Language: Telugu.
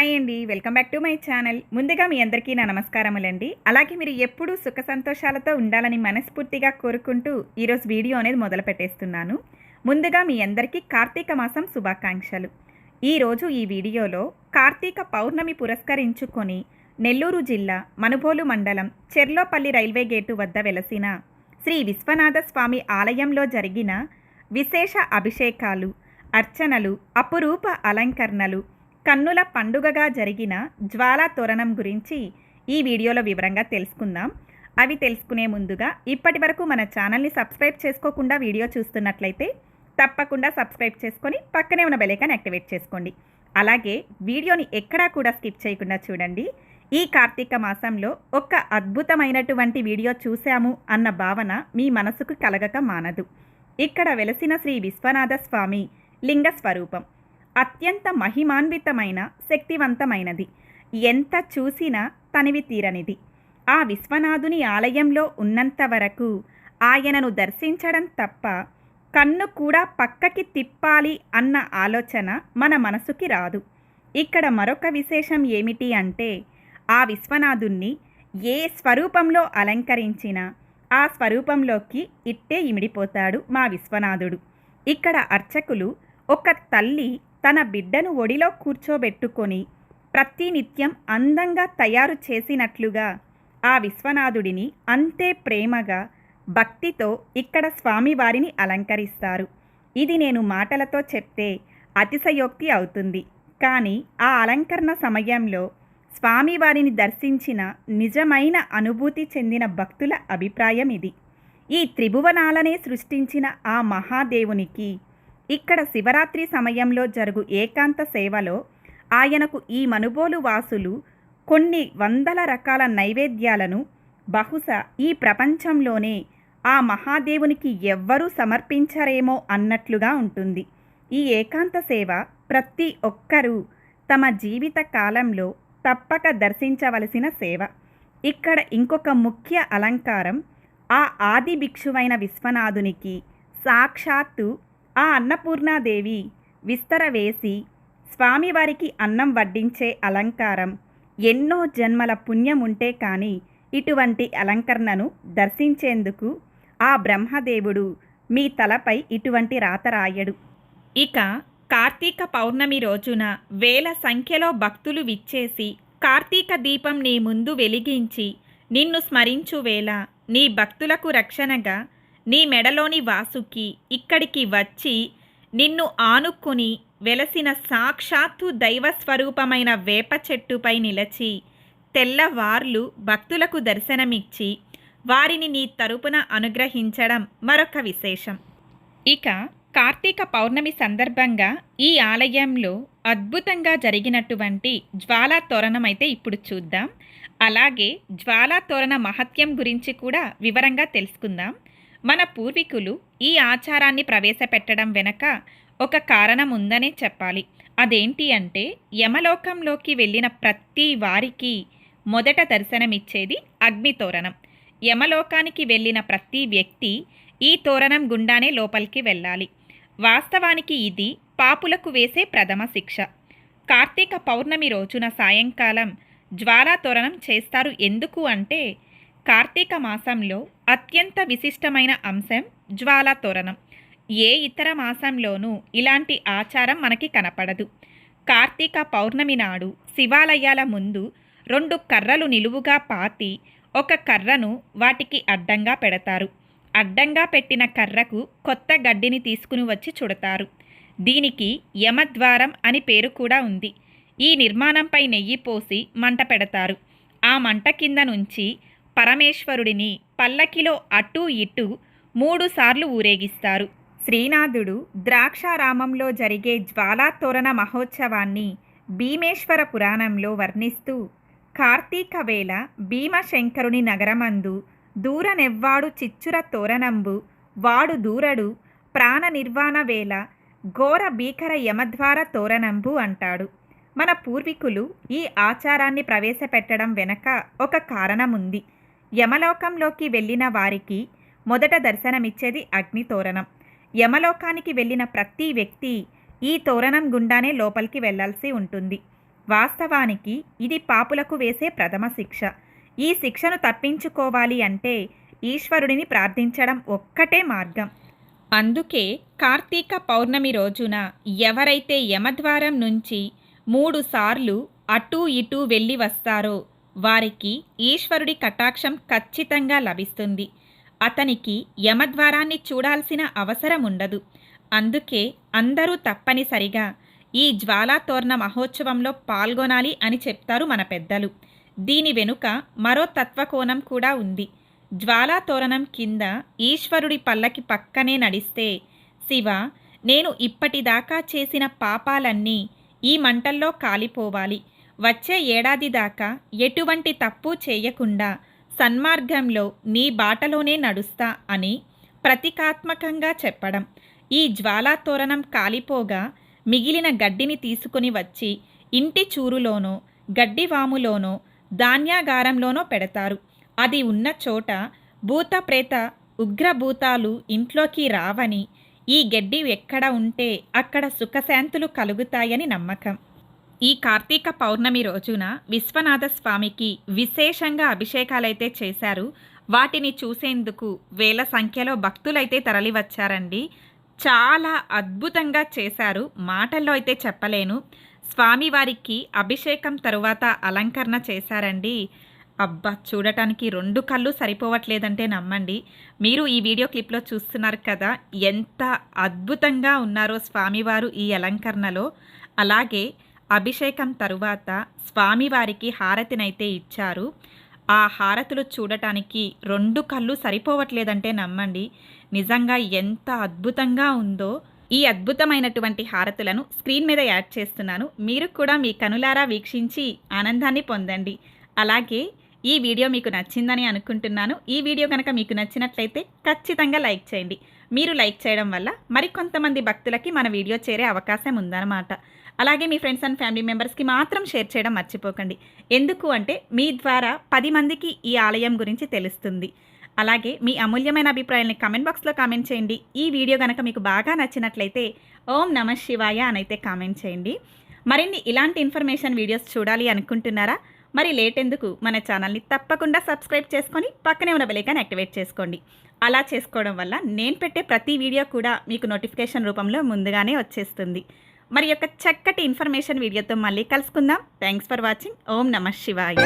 హాయ్ అండి. Welcome back to my channel. ముందుగా మీ అందరికీ నా నమస్కారములండి. అలాగే మీరు ఎప్పుడూ సుఖ సంతోషాలతో ఉండాలని మనస్ఫూర్తిగా కోరుకుంటూ ఈరోజు వీడియో అనేది మొదలు పెట్టేస్తున్నాను. ముందుగా మీ అందరికీ కార్తీక మాసం శుభాకాంక్షలు. ఈరోజు ఈ వీడియోలో కార్తీక పౌర్ణమి పురస్కరించుకొని నెల్లూరు జిల్లా మనుబోలు మండలం చెర్లోపల్లి రైల్వే గేటు వద్ద వెలసిన శ్రీ విశ్వనాథ స్వామి ఆలయంలో జరిగిన విశేష అభిషేకాలు అర్చనలు అపురూప అలంకరణలు కన్నుల పండుగగా జరిగిన జ్వాలా తోరణం గురించి ఈ వీడియోలో వివరంగా తెలుసుకుందాం. అవి తెలుసుకునే ముందుగా ఇప్పటి వరకు మన ఛానల్ని సబ్స్క్రైబ్ చేసుకోకుండా వీడియో చూస్తున్నట్లయితే తప్పకుండా సబ్స్క్రైబ్ చేసుకొని పక్కనే ఉన్న బెలైకాన్ యాక్టివేట్ చేసుకోండి. అలాగే వీడియోని ఎక్కడా కూడా స్కిప్ చేయకుండా చూడండి. ఈ కార్తీక మాసంలో ఒక అద్భుతమైనటువంటి వీడియో చూశాము అన్న భావన మీ మనసుకు కలగక మానదు. ఇక్కడ వెలసిన శ్రీ విశ్వనాథ స్వామి లింగ స్వరూపం అత్యంత మహిమాన్వితమైన శక్తివంతమైనది. ఎంత చూసినా తనివి తీరనిది. ఆ విశ్వనాథుని ఆలయంలో ఉన్నంత వరకు ఆయనను దర్శించడం తప్ప కన్ను కూడా పక్కకి తిప్పాలి అన్న ఆలోచన మన మనసుకి రాదు. ఇక్కడ మరొక విశేషం ఏమిటి అంటే ఆ విశ్వనాథుణ్ణి ఏ స్వరూపంలో అలంకరించినా ఆ స్వరూపంలోకి ఇట్టే ఇమిడిపోతాడు మా విశ్వనాథుడు. ఇక్కడ అర్చకులు ఒక తల్లి తన బిడ్డను ఒడిలో కూర్చోబెట్టుకొని ప్రతినిత్యం అందంగా తయారు చేసినట్లుగా ఆ విశ్వనాథుడిని అంతే ప్రేమగా భక్తితో ఇక్కడ స్వామివారిని అలంకరిస్తారు. ఇది నేను మాటలతో చెప్తే అతిశయోక్తి అవుతుంది. కానీ ఆ అలంకరణ సమయంలో స్వామివారిని దర్శించిన నిజమైన అనుభూతి చెందిన భక్తుల అభిప్రాయం ఇది ఈ త్రిభువనాలనే సృష్టించిన ఆ మహాదేవునికి ఇక్కడ శివరాత్రి సమయంలో జరుగు ఏకాంత సేవలో ఆయనకు ఈ మనుబోలు వాసులు కొన్ని వందల రకాల నైవేద్యాలను బహుశా ఈ ప్రపంచంలోనే ఆ మహాదేవునికి ఎవ్వరూ సమర్పించరేమో అన్నట్లుగా ఉంటుంది. ఈ ఏకాంత సేవ ప్రతి ఒక్కరూ తమ జీవిత కాలంలో తప్పక దర్శించవలసిన సేవ. ఇక్కడ ఇంకొక ముఖ్య అలంకారం ఆ ఆది భిక్షువైన విశ్వనాథునికి సాక్షాత్తు ఆ అన్నపూర్ణాదేవి విస్తర వేసి స్వామివారికి అన్నం వడ్డించే అలంకారం. ఎన్నో జన్మల పుణ్యం ఉంటే కానీ ఇటువంటి అలంకరణను దర్శించేందుకు ఆ బ్రహ్మదేవుడు మీ తలపై ఇటువంటి రాత రాయడు. ఇక కార్తీక పౌర్ణమి రోజున వేల సంఖ్యలో భక్తులు విచ్చేసి కార్తీక దీపం నీ ముందు వెలిగించి నిన్ను స్మరించు వేళ నీ భక్తులకు రక్షణగా నీ మెడలోని వాసుకి ఇక్కడికి వచ్చి నిన్ను ఆనుక్కుని వెలసిన సాక్షాత్తు దైవస్వరూపమైన వేప చెట్టుపై నిలచి తెల్లవార్లు భక్తులకు దర్శనమిచ్చి వారిని నీ తరపున అనుగ్రహించడం మరొక విశేషం. ఇక కార్తీక పౌర్ణమి సందర్భంగా ఈ ఆలయంలో అద్భుతంగా జరిగినటువంటి జ్వాలా తోరణం అయితే ఇప్పుడు చూద్దాం. అలాగే జ్వాలా తోరణ మహత్యం గురించి కూడా వివరంగా తెలుసుకుందాం. మన పూర్వీకులు ఈ ఆచారాన్ని ప్రవేశపెట్టడం వెనక ఒక కారణం ఉందనే చెప్పాలి. అదేంటి అంటే యమలోకంలోకి వెళ్ళిన ప్రతి వారికి మొదట దర్శనమిచ్చేది అగ్నితోరణం యమలోకానికి వెళ్ళిన ప్రతి వ్యక్తి ఈ తోరణం గుండానే లోపలికి వెళ్ళాలి. వాస్తవానికి ఇది పాపులకు వేసే ప్రథమ శిక్ష. కార్తీక పౌర్ణమి రోజున సాయంకాలం జ్వాలా తోరణం చేస్తారు. ఎందుకు అంటే కార్తీక మాసంలో అత్యంత విశిష్టమైన అంశం జ్వాలా తోరణం. ఏ ఇతర మాసంలోనూ ఇలాంటి ఆచారం మనకి కనపడదు. కార్తీక పౌర్ణమి నాడు శివాలయాల ముందు రెండు కర్రలు నిలువుగా పాతి ఒక కర్రను వాటికి అడ్డంగా పెడతారు. అడ్డంగా పెట్టిన కర్రకు కొత్త గడ్డిని తీసుకుని వచ్చి చుడతారు. దీనికి యమద్వారం అని పేరు కూడా ఉంది. ఈ నిర్మాణంపై నెయ్యి పోసి మంట పెడతారు. ఆ మంట కింద నుంచి పరమేశ్వరుడిని పల్లకిలో అటూ ఇటూ మూడుసార్లు ఊరేగిస్తారు. శ్రీనాథుడు ద్రాక్షారామంలో జరిగే జ్వాలాతోరణ మహోత్సవాన్ని భీమేశ్వర పురాణంలో వర్ణిస్తూ కార్తీక వేళ భీమశంకరుని నగరమందు దూరనెవ్వాడు చిచ్చుర తోరణంబు వాడు దూరడు ప్రాణ నిర్వాణ వేళ ఘోర భీకర యమద్వార తోరణంబు అంటాడు. మన పూర్వీకులు ఈ ఆచారాన్ని ప్రవేశపెట్టడం వెనక ఒక కారణం ఉంది యమలోకంలోకి వెళ్ళిన వారికి మొదట దర్శనమిచ్చేది అగ్ని తోరణం. యమలోకానికి వెళ్ళిన ప్రతి వ్యక్తి ఈ తోరణం గుండానే లోపలికి వెళ్ళాల్సి ఉంటుంది. వాస్తవానికి ఇది పాపులకు వేసే ప్రథమ శిక్ష. ఈ శిక్షను తప్పించుకోవాలి అంటే ఈశ్వరుడిని ప్రార్థించడం ఒక్కటే మార్గం. అందుకే కార్తీక పౌర్ణమి రోజున ఎవరైతే యమద్వారం నుంచి మూడుసార్లు అటూ ఇటూ వెళ్ళి వస్తారో వారికి ఈశ్వరుడి కటాక్షం ఖచ్చితంగా లభిస్తుంది. అతనికి యమద్వారాన్ని చూడాల్సిన అవసరం ఉండదు అందుకే అందరూ తప్పనిసరిగా ఈ జ్వాలాతోరణ మహోత్సవంలో పాల్గొనాలి అని చెప్తారు మన పెద్దలు. దీని వెనుక మరో తత్వకోణం కూడా ఉంది. జ్వాలాతోరణం కింద ఈశ్వరుడి పల్లకి పక్కనే నడిస్తే శివ నేను ఇప్పటిదాకా చేసిన పాపాలన్నీ ఈ మంటల్లో కాలిపోవాలి. వచ్చే ఏడాది దాకా ఎటువంటి తప్పు చేయకుండా సన్మార్గంలో నీ బాటలోనే నడుస్తా అని ప్రతీకాత్మకంగా చెప్పడం. ఈ జ్వాలాతోరణం కాలిపోగా మిగిలిన గడ్డిని తీసుకుని వచ్చి ఇంటి చూరులోనో గడ్డివాములోనో ధాన్యాగారంలోనో పెడతారు. అది ఉన్న చోట భూత ప్రేత ఉగ్రభూతాలు ఇంట్లోకి రావని ఈ గడ్డి ఎక్కడ ఉంటే అక్కడ సుఖశాంతులు కలుగుతాయని నమ్మకం. ఈ కార్తీక పౌర్ణమి రోజున విశ్వనాథ స్వామికి విశేషంగా అభిషేకాలైతే చేశారు. వాటిని చూసేందుకు వేల సంఖ్యలో భక్తులైతే తరలివచ్చారండి. చాలా అద్భుతంగా చేశారు. మాటల్లో అయితే చెప్పలేను. స్వామివారికి అభిషేకం తరువాత అలంకరణ చేశారండి. అబ్బా చూడటానికి రెండు కళ్ళు సరిపోవట్లేదంటే నమ్మండి. మీరు ఈ వీడియో క్లిప్లో చూస్తున్నారు కదా ఎంత అద్భుతంగా ఉన్నారో స్వామివారు ఈ అలంకరణలో. అలాగే అభిషేకం తరువాత స్వామివారికి హారతినైతే ఇచ్చారు. ఆ హారతులు చూడటానికి రెండు కళ్ళు సరిపోవట్లేదంటే నమ్మండి. నిజంగా ఎంత అద్భుతంగా ఉందో. ఈ అద్భుతమైనటువంటి హారతులను స్క్రీన్ మీద యాడ్ చేస్తున్నాను. మీరు కూడా మీ కనులారా వీక్షించి ఆనందాన్ని పొందండి. అలాగే ఈ వీడియో మీకు నచ్చిందని అనుకుంటున్నాను. ఈ వీడియో కనుక మీకు నచ్చినట్లయితే ఖచ్చితంగా లైక్ చేయండి. మీరు లైక్ చేయడం వల్ల మరికొంతమంది భక్తులకి మన వీడియో చేరే అవకాశం ఉందన్నమాట. అలాగే మీ ఫ్రెండ్స్ అండ్ ఫ్యామిలీ మెంబర్స్కి మాత్రం షేర్ చేయడం మర్చిపోకండి. ఎందుకు అంటే మీ ద్వారా పది మందికి ఈ ఆలయం గురించి తెలుస్తుంది. అలాగే మీ అమూల్యమైన అభిప్రాయాల్ని కామెంట్ బాక్స్లో కామెంట్ చేయండి. ఈ వీడియో కనుక మీకు బాగా నచ్చినట్లయితే ఓం నమ శివాయ అనైతే కామెంట్ చేయండి. మరిన్ని ఇలాంటి ఇన్ఫర్మేషన్ వీడియోస్ చూడాలి అనుకుంటున్నారా? మరి లేట్ ఎందుకు మన ఛానల్ని తప్పకుండా సబ్స్క్రైబ్ చేసుకొని పక్కనే ఉన్న బెలైకాన్ యాక్టివేట్ చేసుకోండి. అలా చేసుకోవడం వల్ల నేను పెట్టే ప్రతి వీడియో కూడా మీకు నోటిఫికేషన్ రూపంలో ముందుగానే వచ్చేస్తుంది. మరి యొక్క చక్కటి ఇన్ఫర్మేషన్ వీడియోతో మళ్ళీ కలుసుకుందాం. థ్యాంక్స్ ఫర్ వాచింగ్ ఓం నమ శివాయ.